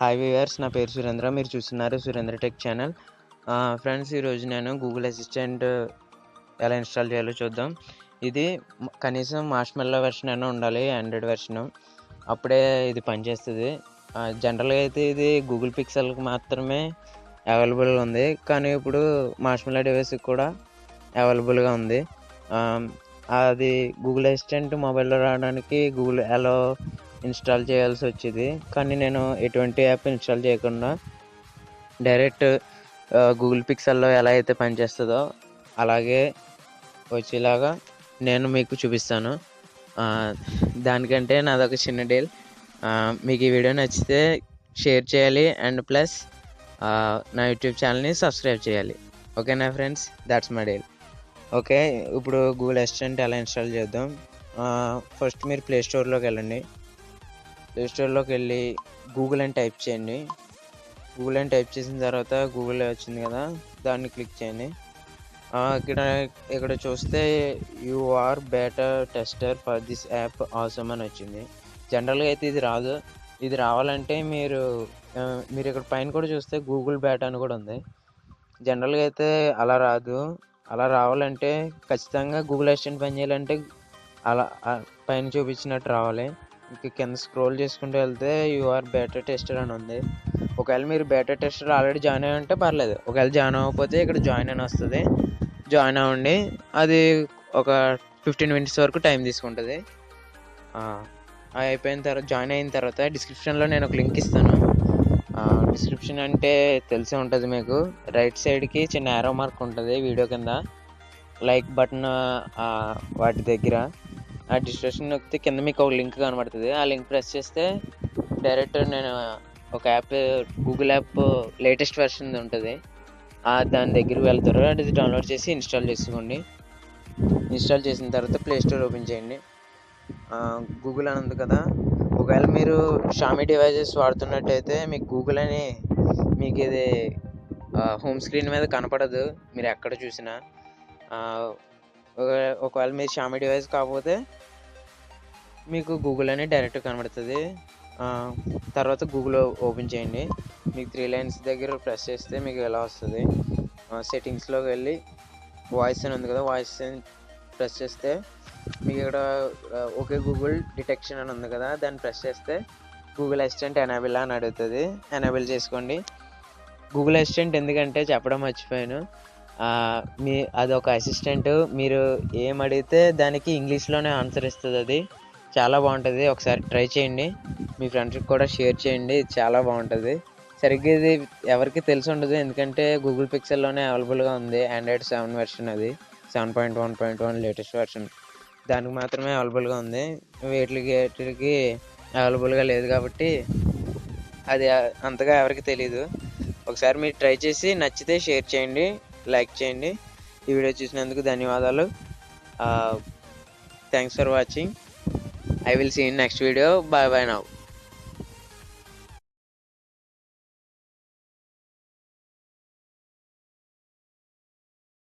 Hi viewers నా పేరు సురేంద్ర. మీరు చూస్తున్నారు సురేంద్ర టెక్ ఛానల్. ఫ్రెండ్స్ ఈరోజు నేను గూగుల్ అసిస్టెంట్ ఎలా ఇన్స్టాల్ చేయాలో చూద్దాం. ఇది కనీసం మార్ష్మెల్లో వెర్షన్ అయినా ఉండాలి ఆండ్రాయిడ్ వెర్షన్ అప్పుడే ఇది పనిచేస్తుంది. జనరల్గా అయితే ఇది గూగుల్ పిక్సెల్కి మాత్రమే అవైలబుల్గా ఉంది. కానీ ఇప్పుడు మార్ష్మెల్లో డివైస్కి కూడా అవైలబుల్గా ఉంది. అది గూగుల్ అసిస్టెంట్ మొబైల్లో రావడానికి గూగుల్ ఎలా ఇన్స్టాల్ చేయాల్సి వచ్చేది. కానీ నేను ఎటువంటి యాప్ ఇన్స్టాల్ చేయకుండా డైరెక్ట్ గూగుల్ పిక్సెల్లో ఎలా అయితే పనిచేస్తుందో అలాగే వచ్చేలాగా నేను మీకు చూపిస్తాను. దానికంటే నాదొక చిన్న డీల్ మీకు ఈ వీడియో నచ్చితే షేర్ చేయాలి అండ్ ప్లస్ నా యూట్యూబ్ ఛానల్ని సబ్స్క్రైబ్ చేయాలి. ఓకేనా friends? That's my deal okay ఇప్పుడు గూగుల్ అసిస్టెంట్ ఎలా ఇన్స్టాల్ చేద్దాం? ఫస్ట్ మీరు ప్లే స్టోర్లోకి వెళ్ళండి. ప్లే స్టోర్లోకి వెళ్ళి గూగుల్ అని టైప్ చేయండి. గూగుల్ అని టైప్ చేసిన తర్వాత గూగుల్ వచ్చింది కదా దాన్ని క్లిక్ చేయండి. ఇక్కడ ఇక్కడ చూస్తే you are beta tester for this app awesome అని వచ్చింది. జనరల్గా అయితే ఇది రాదు. ఇది రావాలంటే మీరు మీరు ఇక్కడ పైన కూడా చూస్తే గూగుల్ బ్యాట్ అని కూడా ఉంది. జనరల్గా అయితే అలా రాదు. అలా రావాలంటే ఖచ్చితంగా గూగుల్ అసిస్టెంట్ పని చేయాలంటే అలా పైన చూపించినట్టు రావాలి. ఇక కింద స్క్రోల్ చేసుకుంటూ వెళ్తే యూఆర్ బేటా టెస్టర్ అని ఉంది. ఒకవేళ మీరు బేటా టెస్టర్ ఆల్రెడీ జాయిన్ అయ్యి ఉంటే పర్లేదు. ఒకవేళ జాయిన్ అవ్వకపోతే ఇక్కడ జాయిన్ అని వస్తుంది. జాయిన్ అవ్వండి. అది ఒక ఫిఫ్టీన్ మినిట్స్ వరకు టైం తీసుకుంటుంది. అయిపోయిన తర్వాత జాయిన్ అయిన తర్వాత డిస్క్రిప్షన్లో నేను ఒక లింక్ ఇస్తాను. డిస్క్రిప్షన్ అంటే తెలిసే ఉంటుంది మీకు. రైట్ సైడ్కి చిన్న యారో మార్క్ ఉంటుంది వీడియో కింద. లైక్ బటన్ వాటి దగ్గర. ఆ డిస్క్రిప్షన్ నొక్కితే కింద మీకు ఒక లింక్ కనబడుతుంది. ఆ లింక్ ప్రెస్ చేస్తే డైరెక్ట్ నేను ఒక app Google app latest version ఉంటుంది. దాని దగ్గరికి వెళ్తారు. అది డౌన్లోడ్ చేసి ఇన్స్టాల్ చేసుకోండి. ఇన్స్టాల్ చేసిన తర్వాత ప్లే స్టోర్ ఓపెన్ చేయండి. గూగుల్ అని ఉంది కదా. ఒకవేళ మీరు షామీ డివైజెస్ వాడుతున్నట్టయితే మీకు గూగుల్ అని మీకు ఇది హోమ్ స్క్రీన్ మీద కనపడదు. మీరు ఎక్కడ చూసినా. ఒకవేళ మీరు షామీ డివైస్ కాకపోతే మీకు గూగుల్ అనేది డైరెక్ట్ కనబడుతుంది. తర్వాత గూగుల్ ఓపెన్ చేయండి. మీకు త్రీ లైన్స్ దగ్గర ప్రెస్ చేస్తే మీకు ఎలా వస్తుంది? సెట్టింగ్స్లోకి వెళ్ళి వాయిస్ అని ఉంది కదా వాయిస్ అని ప్రెస్ చేస్తే మీకు ఇక్కడ ఓకే గూగుల్ డిటెక్షన్ అని ఉంది కదా దాన్ని ప్రెస్ చేస్తే గూగుల్ అసిస్టెంట్ ఎనాబిల్ అని అడుగుతుంది. ఎనాబిల్ చేసుకోండి. గూగుల్ అసిస్టెంట్ ఎందుకంటే చెప్పడం మర్చిపోయాను. మీ అది ఒక అసిస్టెంట్ మీరు ఏం అడిగితే దానికి ఇంగ్లీష్లోనే ఆన్సర్ ఇస్తుంది అది. చాలా బాగుంటుంది. ఒకసారి ట్రై చేయండి. మీ ఫ్రెండ్స్కి కూడా షేర్ చేయండి. చాలా బాగుంటుంది. సరిగ్గా ఇది ఎవరికి తెలిసి ఉండదు. ఎందుకంటే గూగుల్ పిక్సెల్లోనే అవైలబుల్గా ఉంది. ఆండ్రాయిడ్ సెవెన్ వెర్షన్ అది. Seven point one point one latest version దానికి మాత్రమే అవైలబుల్గా ఉంది. వీటికి వీటికి అవైలబుల్గా లేదు కాబట్టి అది అంతగా ఎవరికి తెలియదు ఒకసారి మీరు ట్రై చేసి నచ్చితే షేర్ చేయండి. లైక్ చేయండి. ఈ వీడియో చూసినందుకు ధన్యవాదాలు. Thanks for watching I will see you in next video. Bye bye now.